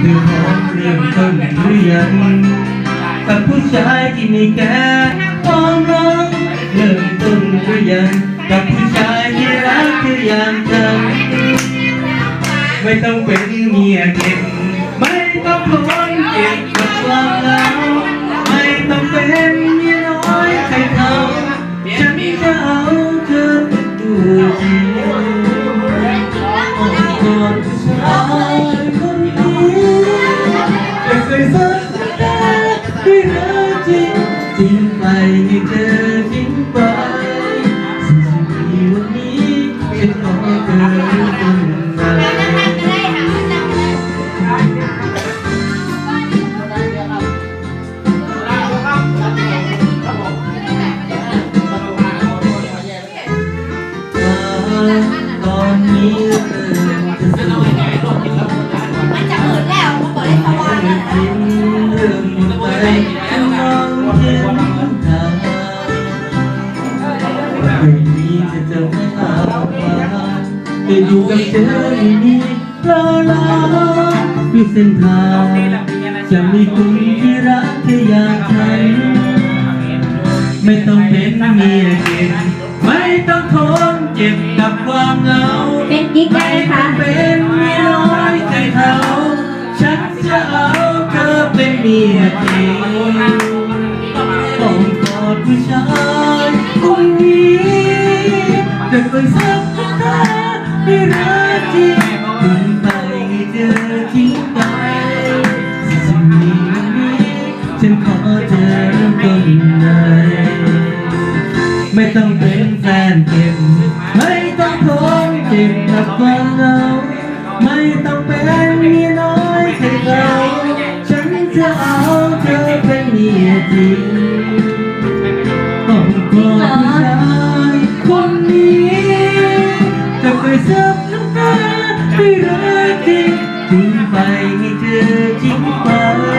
เธอพร้อมเริ่มต้นหรือยังกับผู้ชายที่ไม่แก่ความรักเริ่มต้นหรือยังกับผู้ชายที่รักเธอยางฉันไม่ต้องเป็นเมียเก็บไม่ต้องทนเก็บกับความเหงาไม่ต้องเป็นเมียน้อยใครเขาฉันจะเอาเธอเป็นตัวจริงคนชาย ด้วยรักจริงจริงไปให้เธอ จะไม่ลาฟ้าจะอยู่กับเธอที่นี่ลาลาด้วยเส้นทางจะมีคนที่รักเธออยางฉันไม่ต้องเป็นเมียเก็บไม่ต้องทนเจ็บกับความเหงาเป็นกิ๊กไม่ต้อคะงเป็นเมียน้อยใจเขาฉันจะเอาเธอเป็นเมียจริงต้องกอดผู้ชาย ยสักตาไม่รักจริงถึงไปเธอทิ้งไปสิ่งนี้ฉันขอเธอต้นไหนไม่ต้องเป็นแฟนเก็บไม่ต้องทนเจ็บกับความเหงาไม่ต้องเป็นเมียน้อยใครเขาฉันจะเอาเธอเป็นเมียจริงต้องกอดผู้ชาย รักที่ที่ไปให้เธอจริงไป